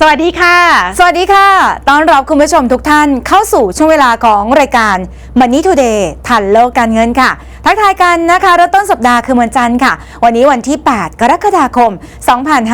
สวัสดีค่ะ สวัสดีค่ะ ต้อนรับคุณผู้ชมทุกท่านเข้าสู่ช่วงเวลาของรายการ Money Today ทันโลกการเงินค่ะ ทักทายกันนะคะเริ่มต้นสัปดาห์คือวันจันทร์ค่ะ วันนี้วันที่ 8 กรกฎาคม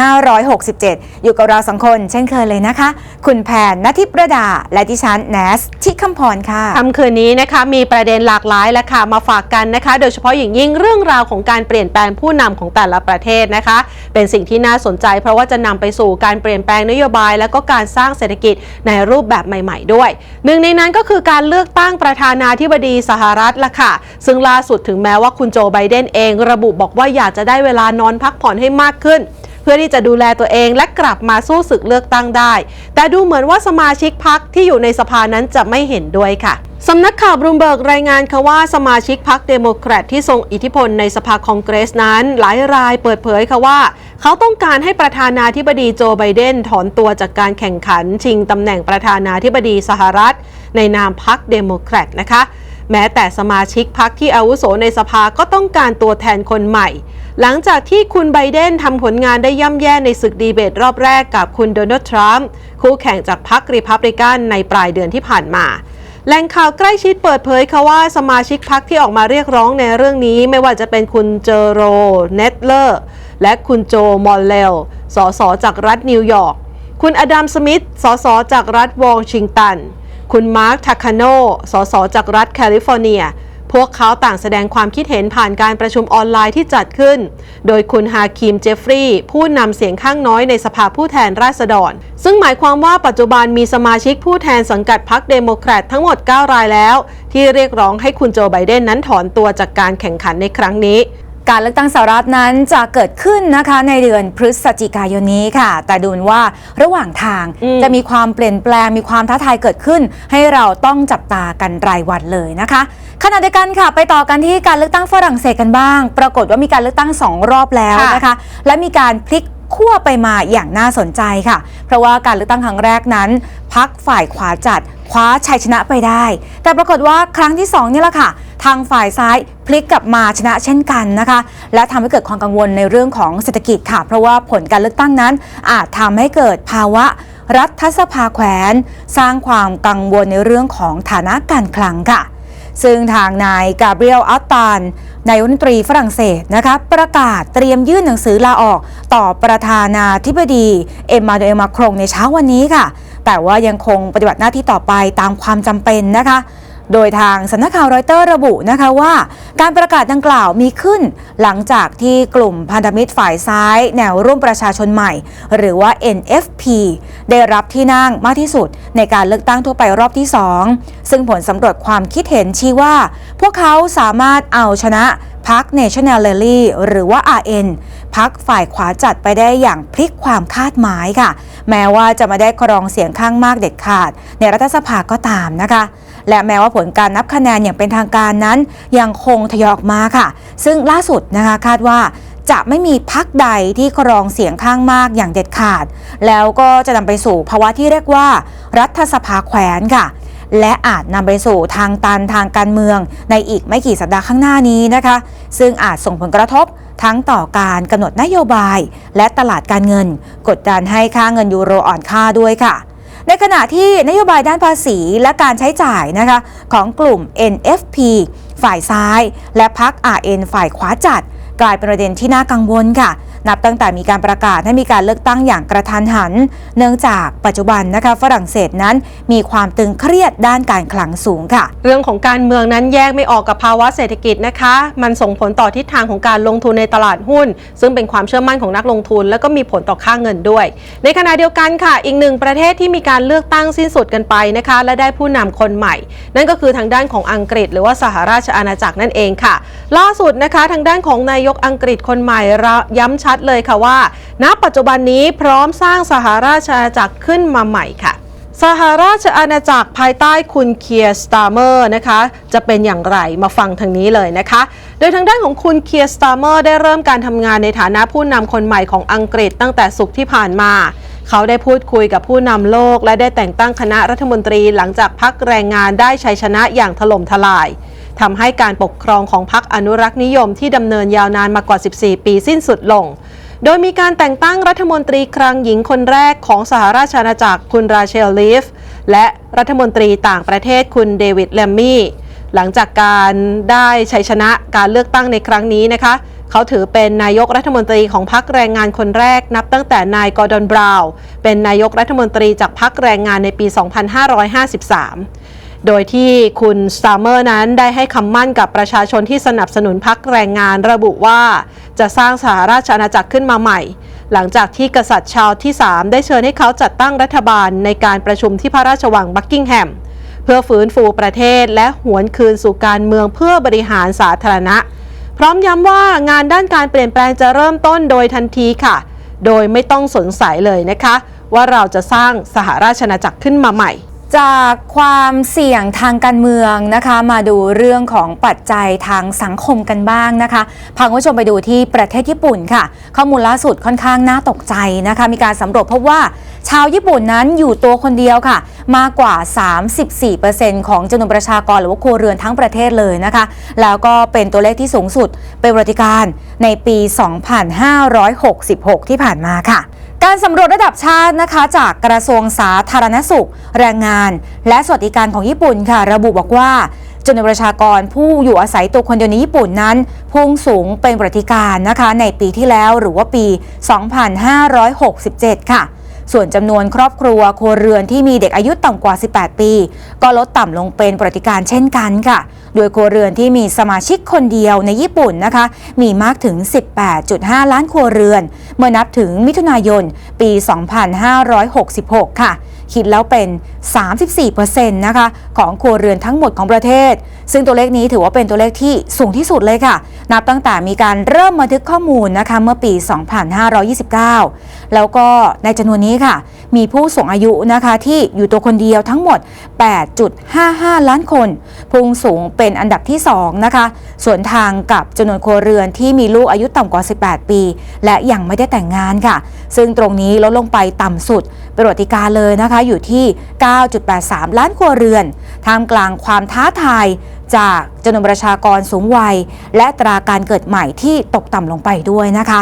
2567 อยู่กับเราสองคน เช่นเคยเลยนะคะ คุณแพนนทิประดา และดิฉันแนสทิคำพรค่ะคำคืนนี้นะคะมีประเด็นหลากหลายแล้วค่ะมาฝากกันนะคะ โดยเฉพาะอย่างยิ่งเรื่องราวของการเปลี่ยนแปลงผู้นำของแต่ละประเทศนะคะ เป็นสิ่งที่น่าสนใจ เพราะว่าจะนำไปสู่การเปลี่ยนแปลงนโยบาย และก็การสร้างเศรษฐกิจในรูปแบบใหม่ ๆ ด้วย หนึ่งในนั้นก็คือการเลือกตั้งประธานาธิบดีสหรัฐละค่ะ ซึ่งล่าสุดถึงแม้ว่าคุณโจไบเดนเอง ระบุบอกว่าอยากจะได้เวลานอนพักผ่อนให้มากขึ้น เพื่อที่จะดูแลตัวเองและกลับมาสู้ศึกเลือกตั้งได้ แต่ดูเหมือนว่าสมาชิกพักที่อยู่ในสภานั้นจะไม่เห็นด้วยค่ะสำนักข่าวบลูมเบิร์กรายงานค่ะว่าสมาชิกพรรคเดโมแครตที่ทรงอิทธิพลในสภาคองเกรสนั้น หลายรายเปิดเผยค่ะว่า เขาต้องการให้ประธานาธิบดีโจไบเดนถอนตัวจากการแข่งขัน ชิงตำแหน่งประธานาธิบดีสหรัฐ ในนามพรรคเดโมแครตนะคะ แม้แต่สมาชิกพรรคที่อาวุโสในสภาก็ต้องการตัวแทนคนใหม่ หลังจากที่คุณไบเดนทำผลงานได้ย่ำแย่ในศึกดีเบตรอบแรกกับคุณโดนัลด์ทรัมป์คู่แข่งจากพรรครีพับลิกันในปลายเดือนที่ผ่านมาแหล่งข่าวใกล้ชิดเปิดเผยค่ะว่าสมาชิกพรรคที่ออกมาเรียกร้องในเรื่องนี้ ไม่ว่าจะเป็นคุณเจอโรเนตเลอร์ และคุณโจมอลเลลสสจากรัฐนิวยอร์ก คุณอดัมสมิธสสจากรัฐวอชิงตัน คุณมาร์คทาคาโนสสจากรัฐแคลิฟอร์เนีย พวกเขาต่างแสดงความคิดเห็นผ่านการประชุมออนไลน์ที่จัดขึ้น โดยคุณฮาคิมเจฟฟรีย์ผู้นำเสียงข้างน้อยในสภาผู้แทนราษฎร ซึ่งหมายความว่าปัจจุบันมีสมาชิกผู้แทนสังกัดพรรคเดโมแครตทั้งหมด 9 รายแล้ว ที่เรียกร้องให้คุณโจไบเดนนั้นถอนตัวจากการแข่งขันในครั้งนี้ การเลือกตั้งสหรัฐนั้นจะเกิดขึ้นนะคะในเดือนพฤศจิกายนนี้ค่ะ แต่ดูเหมือนว่าระหว่างทางอืมจะมีความเปลี่ยนแปลงมีความท้าทายเกิดขึ้น ให้เราต้องจับตากันรายวันเลยนะคะขณะเดียวกันค่ะ ไปต่อกันที่การเลือกตั้งฝรั่งเศสกันบ้าง ปรากฏว่ามีการเลือกตั้งสองรอบแล้วนะคะ และมีการพลิก ขั้วไปมาอย่างน่าสนใจค่ะ เพราะว่าการเลือกตั้งครั้งแรกนั้นพักฝ่ายขวาจัดคว้าชัยชนะไปได้ แต่ปรากฏว่าครั้งที่สองนี่แหละค่ะ ทางฝ่ายซ้ายพลิกกลับมาชนะเช่นกันนะคะ และทำให้เกิดความกังวลในเรื่องของเศรษฐกิจค่ะ เพราะว่าผลการเลือกตั้งนั้น อาจทำให้เกิดภาวะรัฐสภาแขวน สร้างความกังวลในเรื่องของฐานะการคลังค่ะ ซึ่งทางนายกาเบรียลอัลตานนายรัฐมนตรีฝรั่งเศสนะคะประกาศเตรียมยื่นหนังสือลาออกต่อประธานาธิบดี เอ็มมานูเอลมาครงในเช้าวันนี้ค่ะ แต่ว่ายังคงปฏิบัติหน้าที่ต่อไปตามความจำเป็นนะคะ โดยทางสำนักข่าวรอยเตอร์ระบุนะคะว่า การประกาศดังกล่าวมีขึ้น หลังจากที่กลุ่มพันธมิตรฝ่ายซ้าย แนวร่วมประชาชนใหม่ หรือว่า NFP ได้รับที่นั่งมากที่สุด ในการเลือกตั้งทั่วไปรอบที่ 2 ซึ่งผลสำรวจความคิดเห็นชี้ว่า พวกเขาสามารถเอาชนะพรรค National Rally หรือว่า RN พักฝ่ายขวาจัดไปได้อย่างพลิกความคาดหมายค่ะ แม้ว่าจะมาได้ครองเสียงข้างมากเด็ดขาด ในรัฐสภาก็ตามนะคะ และแม้ว่าผลการนับคะแนนอย่างเป็นทางการนั้น ยังคงทยอยออกมาค่ะ ซึ่งล่าสุดนะคะคาดว่าจะไม่มีพักใดที่ครองเสียงข้างมากอย่างเด็ดขาด แล้วก็จะนำไปสู่ภาวะที่เรียกว่า รัฐสภาแขวนค่ะ และอาจนำไปสู่ทางตันทางการเมือง ในอีกไม่กี่สัปดาห์ข้างหน้านี้นะคะ ซึ่งอาจส่งผลกระทบทั้งต่อการกำหนดนโยบาย และตลาดการเงิน กดดันให้ค่าเงินยูโรอ่อนค่าด้วยค่ะ ในขณะที่นโยบายด้านภาษีและการใช้จ่ายนะคะของกลุ่ม NFP ฝ่ายซ้าย และพัก RN ฝ่ายขวาจัด กลายเป็นประเด็นที่น่ากังวลค่ะ นับตั้งแต่มีการประกาศให้มีการเลือกตั้งอย่างกระทันหัน เนื่องจากปัจจุบันนะคะฝรั่งเศสนั้นมีความตึงเครียดด้านการคลังสูงค่ะ เรื่องของการเมืองนั้นแยกไม่ออกกับภาวะเศรษฐกิจนะคะ มันส่งผลต่อทิศทางของการลงทุนในตลาดหุ้น ซึ่งเป็นความเชื่อมั่นของนักลงทุน แล้วก็มีผลต่อค่าเงินด้วย ในขณะเดียวกันค่ะ อีกหนึ่งประเทศที่มีการเลือกตั้งสิ้นสุดกันไปนะคะ และได้ผู้นำคนใหม่ นั่นก็คือทางด้านของอังกฤษ หรือว่าสหราชอาณาจักรนั่นเองค่ะ ล่าสุดนะคะ ทางด้านของนายกอังกฤษคนใหม่ระย้ำชัดเลยค่ะว่า ณ ปัจจุบันนี้พร้อมสร้างสหราชอาณาจักรขึ้นมาใหม่ค่ะสหราชอาณาจักรภายใต้คุณเคียร์สตาร์เมอร์นะคะ จะเป็นอย่างไรมาฟังทางนี้เลยนะคะ โดยทางด้านของคุณเคียร์สตาร์เมอร์ได้เริ่มการทำงานในฐานะผู้นำคนใหม่ของอังกฤษตั้งแต่สุกร์ที่ผ่านมา เขาได้พูดคุยกับผู้นำโลก และได้แต่งตั้งคณะรัฐมนตรีหลังจากพักแรงงานได้ชัยชนะอย่างถล่มทลาย ทำให้การปกครองของพรรคอนุรักษ์นิยมที่ดำเนินยาวนานมากว่า 14 ปีสิ้นสุดลง โดยมีการแต่งตั้งรัฐมนตรีคลังหญิงคนแรกของสหราชอาณาจักรคุณราเชลลีฟ และรัฐมนตรีต่างประเทศคุณเดวิดแลมมี่ หลังจากการได้ชัยชนะการเลือกตั้งในครั้งนี้นะคะเขาถือเป็นนายกรัฐมนตรีของพรรคแรงงานคนแรกนับตั้งแต่นายกอร์ดอนบราวน์เป็นนายกรัฐมนตรีจากพรรคแรงงานในปี 2553 โดยที่คุณสตาร์เมอร์นั้นได้ให้คำมั่นกับประชาชนที่สนับสนุนพรรคแรงงานระบุว่า จะสร้างสหราชอาณาจักรขึ้นมาใหม่ หลังจากที่กษัตริย์ชาร์ลส์ที่ 3 ได้เชิญให้เขาจัดตั้งรัฐบาลในการประชุมที่พระราชวังบักกิงแฮมเพื่อฟื้นฟูประเทศและหวนคืนสู่การเมืองเพื่อบริหารสาธารณะ พร้อมย้ำว่างานด้านการเปลี่ยนแปลงจะเริ่มต้นโดยทันทีค่ะ โดยไม่ต้องสงสัยเลยนะคะ ว่าเราจะสร้างสหราชอาณาจักรขึ้นมาใหม่ จากความเสี่ยงทางการเมืองนะคะมาดูเรื่องของปัจจัยทางสังคมกันบ้างนะคะพาคุณผู้ชมไปดูที่ประเทศญี่ปุ่นค่ะ ข้อมูลล่าสุดค่อนข้างน่าตกใจนะคะ มีการสำรวจพบว่าชาวญี่ปุ่นนั้นอยู่ตัวคนเดียวค่ะ มากกว่า 34%ของจำนวนประชากรหรือว่าครัวเรือนทั้งประเทศเลยนะคะ แล้วก็เป็นตัวเลขที่สูงสุดเป็นประวัติการในปี 2566 ที่ผ่านมาค่ะ การสำรวจระดับชาตินะคะ จากกระทรวงสาธารณสุข แรงงาน และสวัสดิการของญี่ปุ่นค่ะ ระบุบอกว่าจำนวนประชากรผู้อยู่อาศัยตัวคนเดียวในญี่ปุ่นนั้น พุ่งสูงเป็นประวัติการนะคะ ในปีที่แล้วหรือว่าปี 2567 ค่ะ ส่วนจำนวนครอบครัวครัวเรือนที่มีเด็กอายุต่ำกว่า 18 ปี ก็ลดต่ำลงเป็นประดิการเช่นกันค่ะ โดยครัวเรือนที่มีสมาชิกคนเดียวในญี่ปุ่นนะคะ มีมากถึง 18.5 ล้านครัวเรือน เมื่อนับถึงมิถุนายน ปี 2566 ค่ะ คิดแล้วเป็น 34%นะคะของครัวเรือนทั้งหมดของประเทศ ซึ่งตัวเลขนี้ถือว่าเป็นตัวเลขที่สูงที่สุดเลยค่ะ นับตั้งแต่มีการเริ่มบันทึกข้อมูลนะคะเมื่อปี 2529 แล้วก็ในจำนวนนี้ค่ะ มีผู้สูงอายุนะคะที่อยู่ตัวคนเดียวทั้งหมด 8.55 ล้านคน พุ่งสูงเป็นอันดับที่ 2 นะคะ ส่วนทางกับจำนวนครัวเรือนที่มีลูกอายุต่ำกว่า 18 ปี และยังไม่ได้แต่งงานค่ะ ซึ่งตรงนี้ลดลงไปต่ำสุดเป็นประวัติการเลยนะคะอยู่ที่ 9.83 ล้านครัวเรือน ท่ามกลางความท้าทายจากจำนวนประชากรสูงวัย และตราการเกิดใหม่ที่ตกต่ำลงไปด้วยนะคะ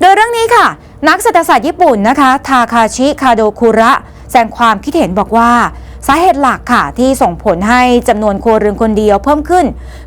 โดยเรื่องนี้ค่ะ นักเศรษฐศาสตร์ญี่ปุ่นนะคะ ทาคาชิ คาโดคุระ แสดงความคิดเห็นบอกว่า สาเหตุหลักค่ะที่ส่งผลให้จำนวนครัวเรือนคนเดียวเพิ่มขึ้น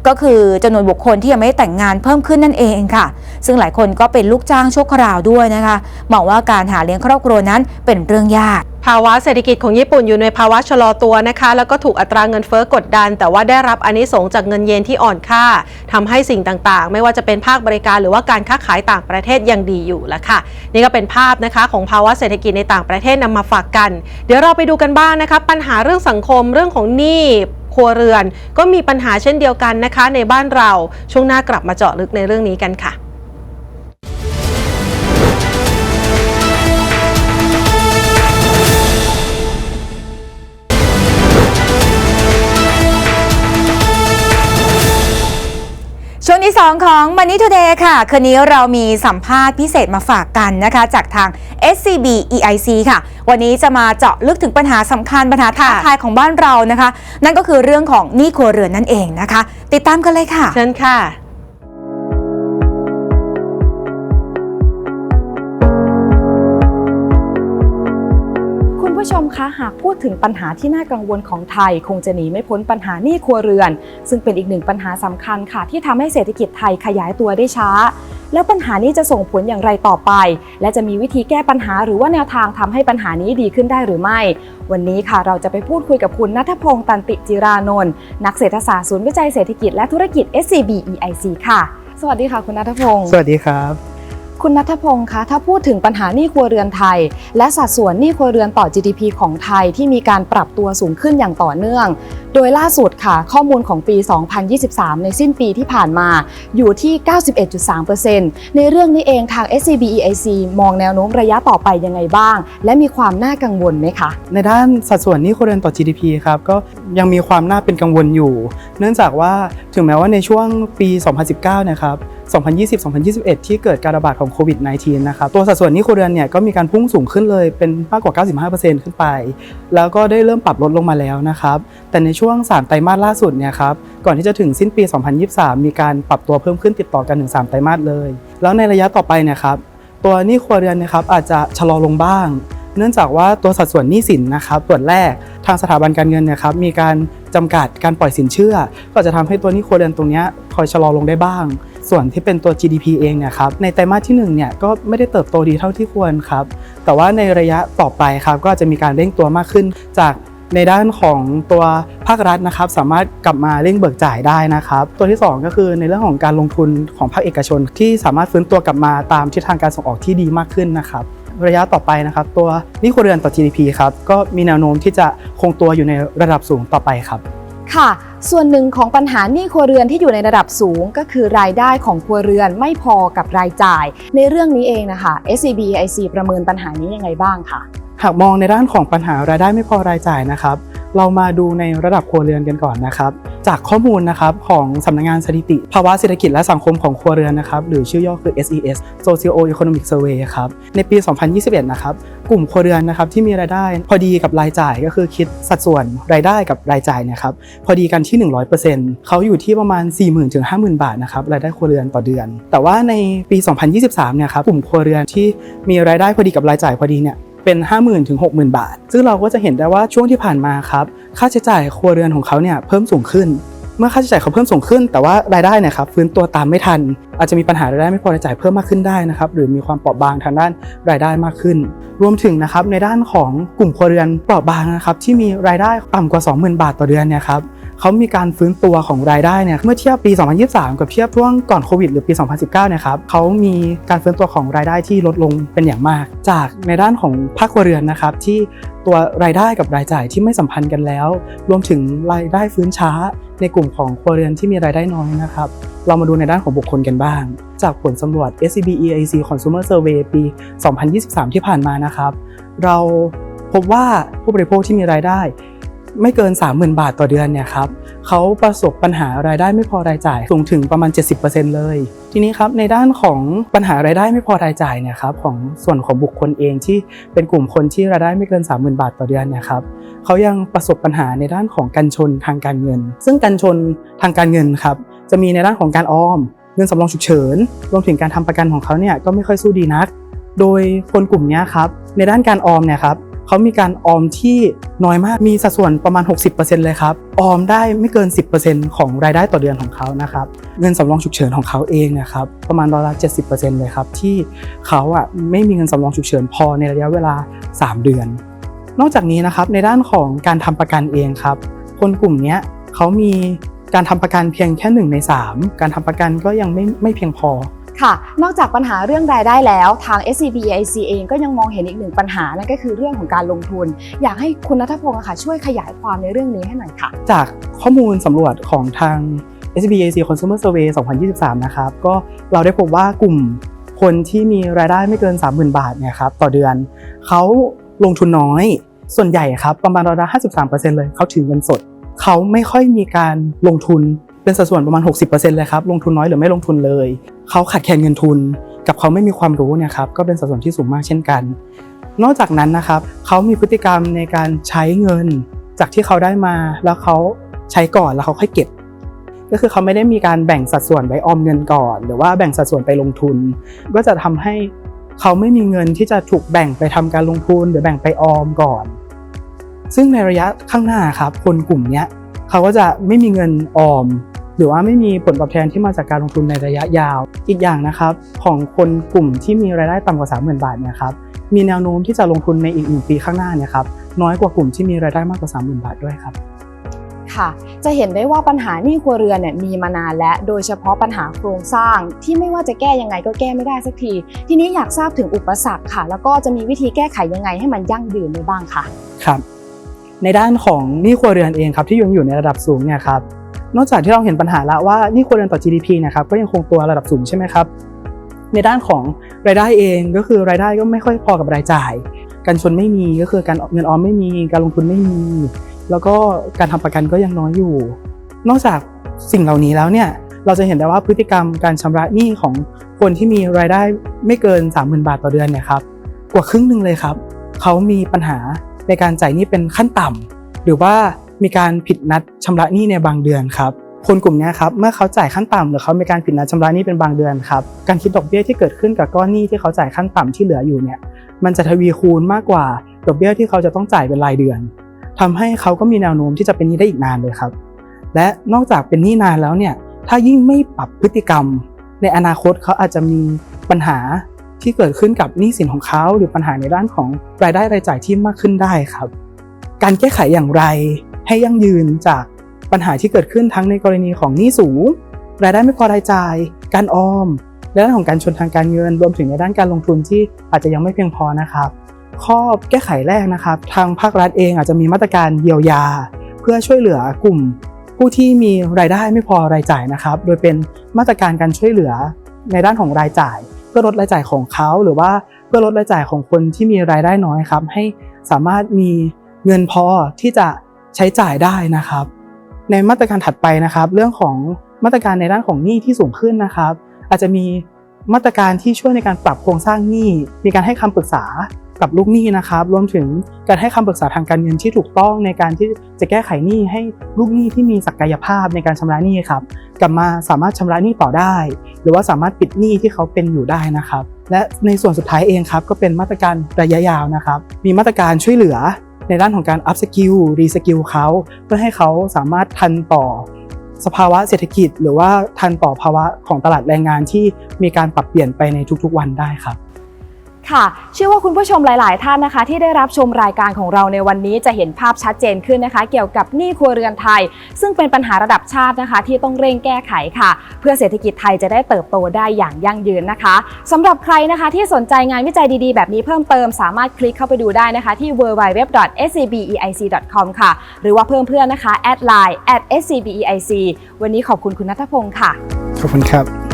ก็คือจำนวนบุคคลที่ยังไม่แต่งงานเพิ่มขึ้นนั่นเองค่ะ ซึ่งหลายคนก็เป็นลูกจ้างชั่วคราวด้วยนะคะมองว่าการหาเลี้ยงครอบครัวนั้นเป็นเรื่องยาก ภาวะเศรษฐกิจของญี่ปุ่นอยู่ในภาวะชะลอตัวนะคะ แล้วก็ถูกอัตราเงินเฟ้อกดดัน แต่ว่าได้รับอานิสงส์จากเงินเยนที่อ่อนค่าทำให้สิ่งต่างๆ ไม่ว่าจะเป็นภาคบริการหรือว่าการค้าขายต่างประเทศยังดีอยู่แล้วค่ะ นี่ก็เป็นภาพนะคะของภาวะเศรษฐกิจในต่างประเทศนำมาฝากกัน เดี๋ยวเราไปดูกันบ้างนะคะ ปัญหาเรื่องสังคมเรื่องของหนี้ครัวเรือน ก็มีปัญหาเช่นเดียวกันนะคะ ในบ้านเราช่วงหน้ากลับมาเจาะลึกในเรื่องนี้กันค่ะ ช่วงที่ 2 ของ Money Today ค่ะ คืนนี้เรามีสัมภาษณ์พิเศษมาฝากกันนะคะ จากทาง SCB EIC ค่ะ วันนี้จะมาเจาะลึกถึงปัญหาสำคัญปัญหาท้าทายของบ้านเรานะคะ นั่นก็คือเรื่องของหนี้ครัวเรือนนั่นเองนะคะ ติดตามกันเลยค่ะ เชิญค่ะ ผู้ชมคะหากพูดถึงปัญหาที่น่ากังวลของไทย คงจะหนีไม่พ้นปัญหาหนี้ครัวเรือน ซึ่งเป็นอีกหนึ่งปัญหาสำคัญค่ะ ที่ทำให้เศรษฐกิจไทยขยายตัวได้ช้า แล้วปัญหานี้จะส่งผลอย่างไรต่อไป และจะมีวิธีแก้ปัญหาหรือว่าแนวทางทำให้ปัญหานี้ดีขึ้นได้หรือไม่ วันนี้ค่ะเราจะไปพูดคุยกับคุณนัทพงศ์ตันติจิรานนท์นักเศรษฐศาสตร์ศูนย์วิจัยเศรษฐกิจและธุรกิจ SCB EIC ค่ะ สวัสดีค่ะคุณนัทพงศ์สวัสดีครับ คุณนัทพงศ์คะถ้าพูดถึงปัญหาหนี้ครัวเรือนไทย และสัดส่วนหนี้ครัวเรือนต่อ GDP ของไทยที่มีการปรับตัวสูงขึ้นอย่างต่อเนื่อง โดยล่าสุดค่ะ ข้อมูลของปี 2023 ในสิ้นปีที่ผ่านมาอยู่ที่ 91.3%ในเรื่องนี้เองทาง SCB EIC มองแนวโน้มระยะต่อไปยังไงบ้าง และมีความน่ากังวลไหมคะ ในด้านสัดส่วนหนี้ครัวเรือนต่อ GDP ครับก็ยังมีความน่าเป็นกังวลอยู่ เนื่องจากว่าถึงแม้ว่าในช่วงปี 2019 นะครับ 2020-2021 ที่เกิดการระบาดของโควิด -19 นะครับ ตัวสัดส่วนหนี้ครัวเรือนเนี่ยก็มีการพุ่งสูงขึ้นเลยเป็นมากกว่า 95%ขึ้นไป แล้วก็ได้เริ่มปรับลดลงมาแล้วนะครับ แต่ในช่วง 3 ไตรมาสล่าสุดเนี่ยครับ ก่อนที่จะถึงสิ้นปี 2023 มีการปรับตัวเพิ่มขึ้นติดต่อกันถึง 3 ไตรมาสเลย แล้วในระยะต่อไปเนี่ยครับ ตัวหนี้ครัวเรือนนะครับอาจจะชะลอลงบ้าง เนื่องจากว่าตัวสัดส่วนหนี้สินนะครับส่วนแรกทางสถาบันการเงินเนะครับมีการจำกัดการปล่อยสินเชื่อ ก็จะทำให้ตัวนี้ครัวเรือนตรงนี้คอยชะลอลงได้บ้าง ส่วนที่เป็นตัว GDP เองเนี่ยครับในไตรมาสที่หนึ่งเนี่ยก็ไม่ได้เติบโตดีเท่าที่ควรครับ แต่ว่าในระยะต่อไปครับก็จะมีการเร่งตัวมากขึ้นจากในด้านของตัวภาครัฐนะครับ สามารถกลับมาเร่งเบิกจ่ายได้นะครับ ตัวที่สองก็คือในเรื่องของการลงทุนของภาคเอกชน ที่สามารถฟื้นตัวกลับมาตามทิศทางการส่งออกที่ดีมากขึ้นนะครับระยะต่อไปนะครับ ตัวนี้ครัวเรือนต่อ GDP ครับก็มีแนวโน้มที่จะคงตัวอยู่ในระดับสูงต่อไปครับ ค่ะ ส่วนหนึ่งของปัญหาหนี้ครัวเรือนที่อยู่ในระดับสูง ก็คือรายได้ของครัวเรือนไม่พอกับรายจ่าย ในเรื่องนี้เองนะคะ SCB IC ประเมินปัญหานี้ยังไงบ้างคะหากมองในด้านของปัญหารายได้ไม่พอรายจ่ายนะครับ เรามาดูในระดับครัวเรือนกันก่อนนะครับ จากข้อมูลนะครับของสำนักงานสถิติ ภาวะเศรษฐกิจและสังคมของครัวเรือนนะครับหรือชื่อย่อคือ SES Socio Economic Survey ครับในปี 2021 นะครับกลุ่มครัวเรือนนะครับที่มีรายได้ พอดีกับรายจ่ายก็คือคิดสัดส่วนรายได้กับรายจ่ายนะครับพอดีกันที่ 100%เขาอยู่ที่ประมาณ 40,000ถึง50,000 บาทนะครับรายได้ครัวเรือนต่อเดือน แต่ว่าในปี 2023 เนี่ยครับกลุ่มครัวเรือนที่มีรายได้พอดีกับรายจ่ายพอดีเนี่ย เป็น 50,000 ถึง 60,000 บาท ซึ่งเราก็จะเห็นได้ว่าช่วงที่ผ่านมาครับ ค่าใช้จ่ายครัวเรือนของเขาเนี่ยเพิ่มสูงขึ้น เมื่อค่าใช้จ่ายเขาเพิ่มสูงขึ้น แต่ว่ารายได้เนี่ยครับฟื้นตัวตามไม่ทัน อาจจะมีปัญหารายได้ไม่พอจ่ายเพิ่มมากขึ้นได้นะครับหรือมีความเปราะบางทางด้านรายได้มากขึ้น รวมถึงนะครับในด้านของกลุ่มครัวเรือนเปราะบางนะครับที่มีรายได้ต่ำกว่า 20,000 บาทต่อเดือนเนี่ยครับ เขามีการฟื้นตัวของรายได้เนี่ยเมื่อเทียบปี 2023 กับเทียบช่วงก่อนโควิดหรือปี 2019เนี่ยครับเขามีการฟื้นตัวของรายได้ที่ลดลงเป็นอย่างมาก จากในด้านของภาคครัวเรือนนะครับที่ตัวรายได้กับรายจ่ายที่ไม่สัมพันธ์กันแล้ว รวมถึงรายได้ฟื้นช้า ในกลุ่มของครัวเรือนที่มีรายได้น้อยนะครับเรามาดูในด้านของบุคคลกันบ้าง จากผลสำรวจ SCB EIC Consumer Survey ปี 2023 ที่ผ่านมานะครับ เราพบว่าผู้บริโภคที่มีรายได้ ไม่เกิน 30,000 บาทต่อเดือนเนี่ยครับเขาประสบปัญหารายได้ไม่พอรายจ่ายสูงถึงประมาณ 70%เลย ทีนี้ครับในด้านของปัญหารายได้ไม่พอรายจ่ายเนี่ยครับของส่วนของบุคคลเองที่เป็นกลุ่มคนที่รายได้ไม่เกิน 30,000 บาทต่อเดือนเนี่ยครับเขายังประสบปัญหาในด้านของการชนทางการเงิน ซึ่งการชนทางการเงินครับจะมีในด้านของการออมเงินสำรองฉุกเฉินรวมถึงการทำประกันของเขาเนี่ยก็ไม่ค่อยสู้ดีนัก โดยคนกลุ่มนี้ครับในด้านการออมเนี่ยครับ เขามีการออมที่น้อยมากมีสัดส่วนประมาณ 60%เลยครับ ออมได้ไม่เกิน 10%ของรายได้ต่อเดือนของเขานะครับเงินสำรองฉุกเฉินของเขาเองนะครับประมาณร้อยละ70%เลยครับที่เขาอะไม่มีเงินสำรองฉุกเฉินพอในระยะเวลา 3 เดือน นอกจากนี้นะครับในด้านของการทำประกันเองครับ คนกลุ่มนี้เขามีการทำประกันเพียงแค่หนึ่งใน3 การทำประกันก็ยังไม่ไม่เพียงพอ ค่ะ นอกจากปัญหาเรื่องรายได้แล้วทาง SCB IC เองก็ยังมองเห็นอีกหนึ่งปัญหานั่นก็คือเรื่องของการลงทุน อยากให้คุณนัทพงศ์ค่ะช่วยขยายความในเรื่องนี้ให้หน่อยค่ะ จากข้อมูลสำรวจของทาง SBAC Consumer Survey 2023 นะครับ ก็เราได้พบว่ากลุ่มคนที่มีรายได้ไม่เกิน 30,000 บาทเนี่ยครับต่อเดือน เขาลงทุนน้อย ส่วนใหญ่ครับประมาณร้อยละ53%เลยเขาถือเงินสด เขาไม่ค่อยมีการลงทุนเป็นสัดส่วนประมาณ 60%เลยครับ ลงทุนน้อยหรือไม่ลงทุนเลย เขาขาดแคลนเงินทุน กับเขาไม่มีความรู้เนี่ยครับก็เป็นสัดส่วนที่สูงมากเช่นกัน นอกจากนั้นนะครับเขามีพฤติกรรมในการใช้เงิน จากที่เขาได้มาแล้วเขาใช้ก่อนแล้วเขาค่อยเก็บ ก็คือเขาไม่ได้มีการแบ่งสัดส่วนไว้ออมเงินก่อน หรือว่าแบ่งสัดส่วนไปลงทุน ก็จะทำให้เขาไม่มีเงินที่จะถูกแบ่งไปทำการลงทุน หรือแบ่งไปออมก่อน ซึ่งในระยะข้างหน้าครับคนกลุ่มนี้เขาก็จะไม่มีเงินออม หรือว่าไม่มีผลตอบแทนที่มาจากการลงทุนในระยะยาว อีกอย่างนะครับของคนกลุ่มที่มีรายได้ต่ำกว่า 30,000 บาทเนี่ยครับมีแนวโน้มที่จะลงทุนในอีกหนึ่งปีข้างหน้าเนี่ยครับน้อยกว่ากลุ่มที่มีรายได้มากกว่า 30,000 บาทด้วยครับค่ะจะเห็นได้ว่าปัญหาหนี้ครัวเรือนเนี่ยมีมานานและโดยเฉพาะปัญหาโครงสร้าง ที่ไม่ว่าจะแก้ยังไงก็แก้ไม่ได้สักที ทีนี้อยากทราบถึงอุปสรรคค่ะ แล้วก็จะมีวิธีแก้ไขยังไงให้มันยั่งยืนได้บ้างค่ะครับ ในด้านของหนี้ครัวเรือนเองครับที่ยังอยู่ในระดับสูงเนี่ยครับ นอกจากที่เราเห็นปัญหาแล้วว่านี้ควรเรือนต่อ GDP นะครับก็ยังคงตัวระดับสูงใช่ไหมครับในด้านของรายได้เองก็คือรายได้ก็ไม่ค่อยพอกับรายจ่าย การชนไม่มีก็คือการเงินออมไม่มี การลงทุนไม่มี แล้วก็การทำประกันก็ยังน้อยอยู่ นอกจากสิ่งเหล่านี้แล้วเนี่ยเราจะเห็นได้ว่าพฤติกรรมการชำระหนี้ของคนที่มีรายได้ไม่เกิน 30,000 บาทต่อเดือนเนี่ยครับกว่าครึ่งหนึ่งเลยครับเขามีปัญหาในการจ่ายหนี้เป็นขั้นต่ำหรือว่า มีการผิดนัดชำระหนี้ในบางเดือนครับคนกลุ่มเนี้ยครับเมื่อเขาจ่ายขั้นต่ำหรือเขามีการผิดนัดชำระหนี้เป็นบางเดือนครับการคิดดอกเบี้ยที่เกิดขึ้นกับก้อนหนี้ที่เขาจ่ายขั้นต่ำที่เหลืออยู่เนี่ยมันจะทวีคูณมากกว่าดอกเบี้ยที่เขาจะต้องจ่ายเป็นรายเดือนทำให้เขาก็มีแนวโน้มที่จะเป็นหนี้ได้อีกนานเลยครับ และนอกจากเป็นหนี้นานแล้วเนี่ยถ้ายิ่งไม่ปรับพฤติกรรม ในอนาคตเขาอาจจะมีปัญหาที่เกิดขึ้นกับหนี้สินของเขาหรือปัญหาในด้านของรายได้รายจ่ายที่มากขึ้นได้ครับ การแก้ไขอย่างไร ให้ยั่งยืนจากปัญหาที่เกิดขึ้นทั้งในกรณีของหนี้สูง รายได้ไม่พอรายจ่าย การออมและด้านของการชนทางการเงินรวมถึงในด้านการลงทุนที่อาจจะยังไม่เพียงพอนะครับ ข้อแก้ไขแรกนะครับ ทางภาครัฐเองอาจจะมีมาตรการเยียวยา เพื่อช่วยเหลือกลุ่ม ผู้ที่มีรายได้ไม่พอรายจ่ายนะครับ โดยเป็นมาตรการการช่วยเหลือในด้านของรายจ่าย เพื่อลดรายจ่ายของเขาหรือว่าเพื่อลดรายจ่ายของคนที่มีรายได้น้อยครับให้สามารถมีเงินพอที่จะ ใช้จ่ายได้นะครับ ในมาตรการถัดไปนะครับ เรื่องของมาตรการในด้านของหนี้ที่สูงขึ้นนะครับ อาจจะมีมาตรการที่ช่วยในการปรับโครงสร้างหนี้ มีการให้คำปรึกษากับลูกหนี้นะครับ รวมถึงการให้คำปรึกษาทางการเงินที่ถูกต้องในการที่จะแก้ไขหนี้ให้ลูกหนี้ที่มีศักยภาพในการชำระหนี้ครับ กลับมาสามารถชำระหนี้ต่อได้ หรือว่าสามารถปิดหนี้ที่เขาเป็นอยู่ได้นะครับ และในส่วนสุดท้ายเองครับก็เป็นมาตรการระยะยาวนะครับ มีมาตรการช่วยเหลือ ในด้านของการ up skill re skill เขาเพื่อให้เขาสามารถทันต่อสภาวะเศรษฐกิจ หรือว่าทันต่อภาวะของตลาดแรงงานที่มีการปรับเปลี่ยนไปในทุกๆวันได้ครับ ค่ะ เชื่อว่าคุณผู้ชมหลาย ๆ ท่านนะคะ ที่ได้รับชมรายการของเราในวันนี้จะเห็นภาพชัดเจนขึ้นนะคะ เกี่ยวกับหนี้ครัวเรือนไทย ซึ่งเป็นปัญหาระดับชาตินะคะ ที่ต้องเร่งแก้ไขค่ะ เพื่อเศรษฐกิจไทยจะได้เติบโตได้อย่างยั่งยืนนะคะสำหรับใครนะคะที่สนใจงานวิจัยดี ๆ แบบนี้เพิ่มเติมสามารถคลิกเข้าไปดูได้นะคะที่ www.scbeic.com ค่ะ หรือว่าเพิ่มเพื่อนนะคะแอดไลน์ @scbeic วันนี้ขอบคุณคุณนัทพงศ์ค่ะ ขอบคุณครับ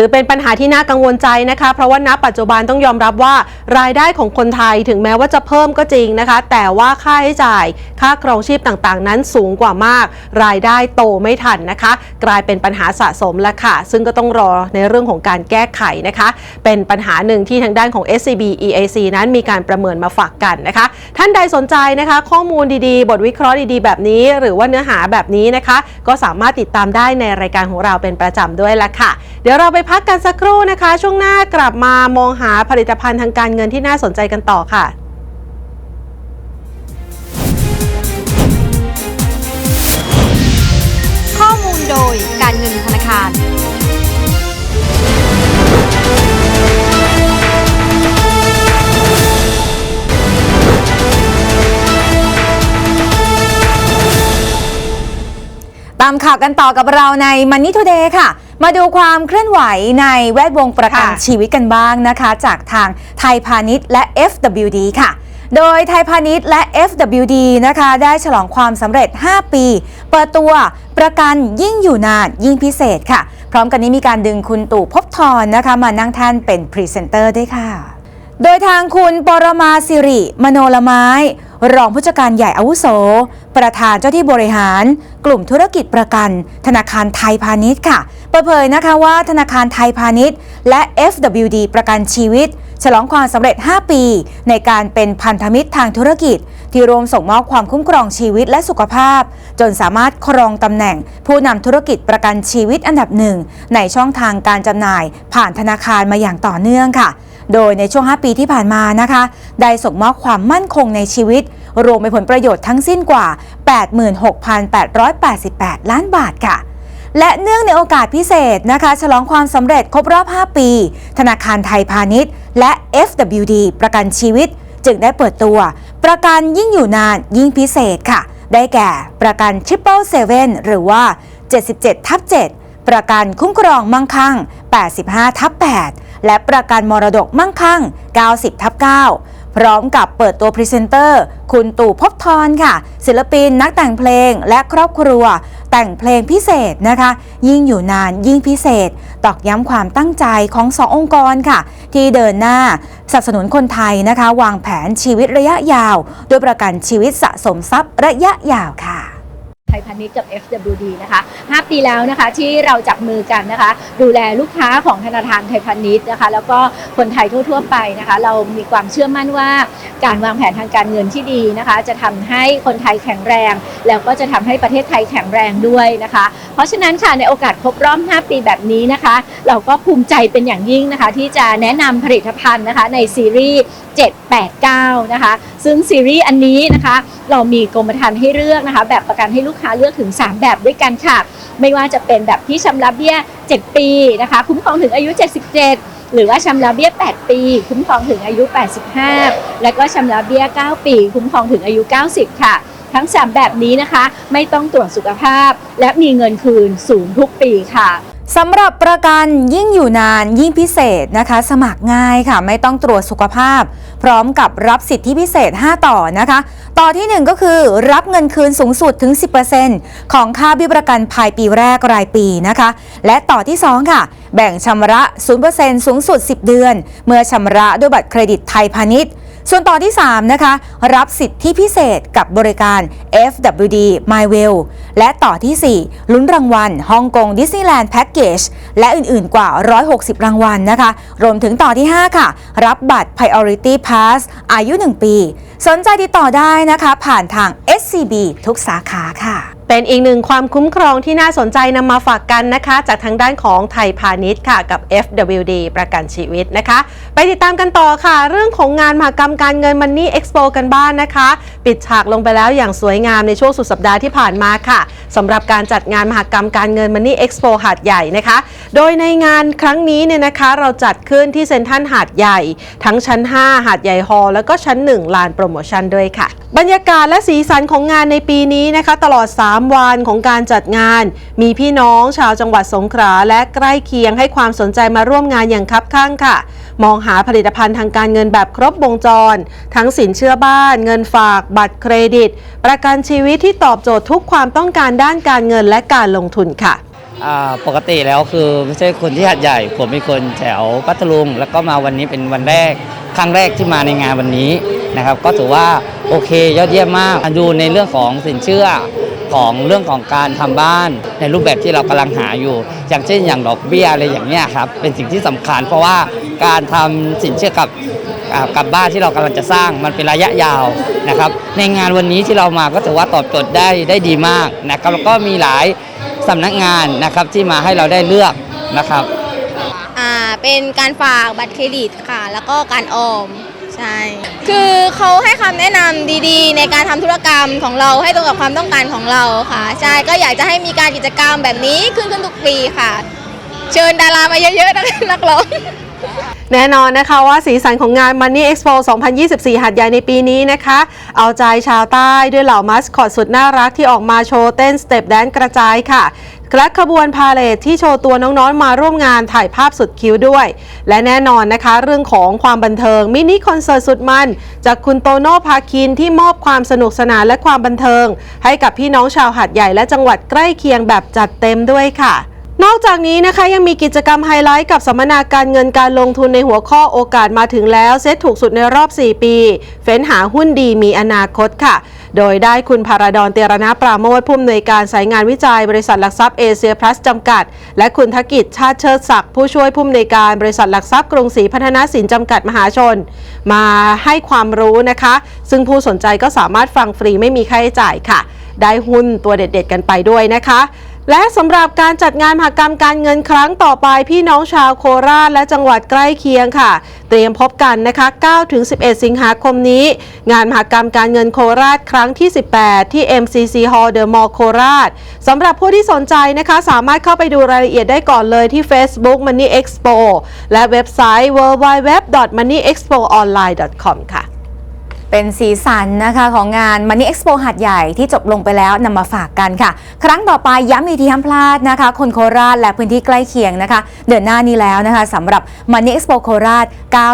ถือเป็นปัญหาที่น่ากังวลใจนะคะ เพราะว่าณปัจจุบันต้องยอมรับว่ารายได้ของคนไทยถึงแม้ว่าจะเพิ่มก็จริงนะคะ แต่ว่าค่าใช้จ่าย ค่าครองชีพต่างๆ นั้นสูงกว่ามาก รายได้โตไม่ทันนะคะ กลายเป็นปัญหาสะสมแล้วค่ะ ซึ่งก็ต้องรอในเรื่องของการแก้ไขนะคะ เป็นปัญหาหนึ่งที่ทางด้านของ SCB EIC นั้นมีการประเมินมาฝากกันนะคะ ท่านใดสนใจนะคะ ข้อมูลดีๆ บทวิเคราะห์ดีๆ แบบนี้ หรือว่าเนื้อหาแบบนี้นะคะ ก็สามารถติดตามได้ในรายการของเราเป็นประจำด้วยละค่ะ ดี๋ยวเราไปพักกันสักครู่นะคะ ช่วงหน้ากลับมามองหาผลิตภัณฑ์ทางการเงินที่น่าสนใจกันต่อค่ะข้อมูลโดยการเงินธนาคาร ตามข่าวกันต่อกับเราใน Money Today ค่ะ มาดูความเคลื่อนไหวในแวดวงประกันค่ะ ชีวิตกันบ้างนะคะ จากทางไทยพาณิชย์และ FWD ค่ะ โดยไทยพาณิชย์และ FWD นะคะ ได้ฉลองความสำเร็จ 5 ปี เปิดตัวประกันยิ่งอยู่นานยิ่งพิเศษค่ะ พร้อมกันนี้มีการดึงคุณตู่ภพบทรนะคะ มานั่งแท่นเป็นพรีเซนเตอร์ด้วยค่ะ โดยทางคุณปรมาสิริ มโนละไม้ รองผู้จัดการใหญ่อาวุโส ประธานเจ้าที่บริหาร กลุ่มธุรกิจประกัน ธนาคารไทยพาณิชย์ค่ะ เปิดเผยนะคะว่าธนาคารไทยพาณิชย์ และ FWD ประกันชีวิต ฉลองความสำเร็จ 5 ปี ในการเป็นพันธมิตรทางธุรกิจ ที่รวมส่งมอบความคุ้มครองชีวิตและสุขภาพ จนสามารถครองตำแหน่ง ผู้นำธุรกิจประกันชีวิตอันดับหนึ่งในช่องทางการจำหน่าย ผ่านธนาคารมาอย่างต่อเนื่องค่ะโดยในช่วง 5 ปีที่ผ่านมานะคะ ได้ส่งมอบความมั่นคงในชีวิต รวมเป็นผลประโยชน์ทั้งสิ้นกว่า 86,888 ล้านบาทค่ะ และเนื่องในโอกาสพิเศษนะคะ ฉลองความสำเร็จครบรอบ 5 ปี ธนาคารไทยพาณิชย์ และ FWD ประกันชีวิต จึงได้เปิดตัว ประกันยิ่งอยู่นานยิ่งพิเศษค่ะ ได้แก่ประกัน Triple Seven หรือว่า 77ทับ7ประกันคุ้มครองมั่งคั่ง 85ทับ8และประกันมรดกมั่งคั่ง 90ทับ9พร้อมกับเปิดตัวพรีเซนเตอร์ คุณตู่พบทรค่ะ ศิลปินนักแต่งเพลงและครอบครัว แต่งเพลงพิเศษนะคะ ยิ่งอยู่นานยิ่งพิเศษ ตอกย้ำความตั้งใจของสององค์กรค่ะ ที่เดินหน้าสนับสนุนคนไทยนะคะ วางแผนชีวิตระยะยาว โดยประกันชีวิตสะสมทรัพย์ระยะยาวค่ะ ไทยพาณิชย์กับ FWD นะคะ 5 ปีแล้วนะคะที่เราจับมือกันนะคะ ดูแลลูกค้าของธนาคารไทยพาณิชย์นะคะ แล้วก็คนไทยทั่ว ๆ ไปนะคะ เรามีความเชื่อมั่นว่าการวางแผนทางการเงินที่ดีนะคะ จะทำให้คนไทยแข็งแรง แล้วก็จะทำให้ประเทศไทยแข็งแรงด้วยนะคะ เพราะฉะนั้นค่ะในโอกาสครบรอบ 5 ปีแบบนี้นะคะ เราก็ภูมิใจเป็นอย่างยิ่งนะคะ ที่จะแนะนำผลิตภัณฑ์นะคะในซีรีส์789 นะคะ ซึ่งซีรีส์อันนี้นะคะ เรามีกรมธรรม์ให้เลือกนะคะ แบบประกันให้ลูกค้าเลือกถึง 3 แบบด้วยกันค่ะ ไม่ว่าจะเป็นแบบที่ชำระเบี้ย 7 ปีนะคะ คุ้มครองถึงอายุ 77 หรือว่าชำระเบี้ย 8 ปี คุ้มครองถึงอายุ 85 และก็ชำระเบี้ย 9 ปี คุ้มครองถึงอายุ 90 ค่ะ ทั้ง 3 แบบนี้นะคะ ไม่ต้องตรวจสุขภาพ และมีเงินคืนสูงทุกปีค่ะสำหรับประกันยิ่งอยู่นานยิ่งพิเศษนะคะ สมัครง่ายค่ะ ไม่ต้องตรวจสุขภาพ พร้อมกับรับสิทธิพิเศษ 5 ต่อนะคะ ต่อทีหนึ่1 ก็คือรับเงินคืนสูงสุดถึง 10%ของค่าบิประกันภายปีแรกรายปีนะคะ และต่อที่ 2 ค่ะ แบ่งชำระ 0%สูงสุด 10 เดือน เมื่อชำระด้วยบัตรเครดิตไทยพาณิชย์ ส่วนต่อที่ 3 นะคะ รับสิทธิพิเศษกับบริการ FWD MyWell และต่อทีสี่ 4 ลุ้นรางวัลฮ่องกงดิสนีย์แลนด์แพ็กเกจและอื่นๆกว่า 160 รางวัลนะคะ รวมถึงต่อที่ 5 ค่ะ รับบัตร Priority Pass อายุ 1 ปี สนใจติดต่อได้นะคะ ผ่านทาง SCB ทุกสาขาค่ะ เป็นอีกหนึ่งความคุ้มครองที่น่าสนใจนำมาฝากกันนะคะ จากทางด้านของไทยพาณิชย์ค่ะกับ FWD ประกันชีวิตนะคะ ไปติดตามกันต่อค่ะ เรื่องของงานมหกรรมการเงินมันนี่เอ็กซ์โปกันบ้านนะคะ ปิดฉากลงไปแล้วอย่างสวยงามในช่วงสุดสัปดาห์ที่ผ่านมาค่ะสำหรับการจัดงานมหกรรมการเงินมันนี่เอ็กซ์โปหาดใหญ่นะคะโดยในงานครั้งนี้เนี่ยนะคะเราจัดขึ้นที่เซ็นทรัลหาดใหญ่ ทั้งชั้น 5 หาดใหญ่ฮอลล์แล้วก็ชั้น 1 ลานโปรโมชั่นด้วยค่ะ บรรยากาศและสีสันของงานในปีนี้นะคะ ตลอด 3 วันของการจัดงาน มีพี่น้องชาวจังหวัดสงขลาและใกล้เคียงให้ความสนใจมาร่วมงานอย่างคับข้างค่ะ มองหาผลิตภัณฑ์ทางการเงินแบบครบวงจร ทั้งสินเชื่อบ้าน เงินฝาก บัตรเครดิต ประกันชีวิตที่ตอบโจทย์ทุกความต้องการด้านการเงินและการลงทุนค่ะ ปกติแล้วคือไม่ใช่คนที่หัดใหญ่ ผมเป็นคนแถวพัทลุง แล้วก็มาวันนี้เป็นวันแรก ครั้งแรกที่มาในงานวันนี้นะครับ ก็ถือว่าโอเคยอดเยี่ยมมากดูในเรื่องของสินเชื่อของเรื่องของการทำบ้านในรูปแบบที่เรากำลังหาอยู่ อย่างเช่นอย่างดอกเบี้ยอะไรอย่างเงี้ยครับเป็นสิ่งที่สำคัญ เพราะว่าการทำสินเชื่อกับกับบ้านที่เรากำลังจะสร้างมันเป็นระยะยาวนะครับ ในงานวันนี้ที่เรามาก็ถือว่าตอบโจทย์ได้ได้ดีมากนะครับแล้วก็มีหลาย สำนักงานนะครับที่มาให้เราได้เลือกนะครับ อ่าเป็นการฝากบัตรเครดิตค่ะ แล้วก็การออมใช่คือเขาให้คำแนะนำดีๆ ในการทำธุรกรรมของเราให้ตรงกับความต้องการของเราค่ะ ใช่ก็อยากจะให้มีการกิจกรรมแบบนี้ขึ้นขึ้นทุกปีค่ะ เชิญดารามาเยอะๆนะนักร้อง แน่นอนนะคะว่าสีสันของงาน Money Expo 2024 หัดใหญ่ในปีนี้นะคะ เอาใจชาวใต้ด้วยเหล่ามัสคอตสุดน่ารักที่ออกมาโชว์เต้นสเต็ปแดนกระจายค่ะและขบวนพาเลทที่โชว์ตัวน้องๆมาร่วมงานถ่ายภาพสุดคิ้วด้วย และแน่นอนนะคะ เรื่องของความบันเทิงมินิคอนเสิร์ตสุดมัน จากคุณโตโน่พาคินที่มอบความสนุกสนานและความบันเทิง ให้กับพี่น้องชาวหาดใหญ่และจังหวัดใกล้เคียงแบบจัดเต็มด้วยค่ะ นอกจากนี้นะคะยังมีกิจกรรมไฮไลท์กับสัมมนาการเงินการลงทุนในหัวข้อโอกาสมาถึงแล้วเซ็ตถูกสุดในรอบ 4 ปี เฟ้นหาหุ้นดีมีอนาคตค่ะ โดยได้คุณพาราดอนเตรณปราโมทผู้อำนวยการสายงานวิจัยบริษัทหลักทรัพย์เอเชียพลัสจำกัด และคุณธกิจชาติเชิดศักดิ์ผู้ช่วยผู้อำนวยการบริษัทหลักทรัพย์กรุงศรีพัฒนาสินจำกัดมหาชน มาให้ความรู้นะคะ ซึ่งผู้สนใจก็สามารถฟังฟรีไม่มีค่าใช้จ่ายค่ะ ได้หุ้นตัวเด็ด ๆ กันไปด้วยนะคะ และสำหรับการจัดงานมหกรรมการเงินครั้งต่อไปพี่น้องชาวโคราชและจังหวัดใกล้เคียงค่ะ เตรียมพบกันนะคะ 9-11 สิงหาคมนี้ งานมหกรรมการเงินโคราชครั้งที่ 18 ที่ MCC Hall The Mall โคราชสำหรับผู้ที่สนใจนะคะ สามารถเข้าไปดูรายละเอียดได้ก่อนเลยที่ Facebook Money Expo และเว็บไซต์ www.moneyexpoonline.com ค่ะ เป็นสีสันนะคะของงาน Money Expo หัดใหญ่ที่จบลงไปแล้วนำมาฝากกันค่ะ ครั้งต่อไปย้ำอีกทีห้ามพลาดนะคะ คนโคราชและพื้นที่ใกล้เคียงนะคะ เดือนหน้านี้แล้วนะคะสำหรับ Money Expo โคราช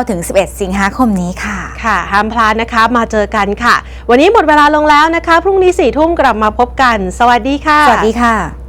9-11 สิงหาคมนี้ค่ะ ค่ะ ห้ามพลาดนะคะมาเจอกันค่ะ วันนี้หมดเวลาลงแล้วนะคะ พรุ่งนี้สี่ทุ่มกลับมาพบกัน สวัสดีค่ะ สวัสดีค่ะ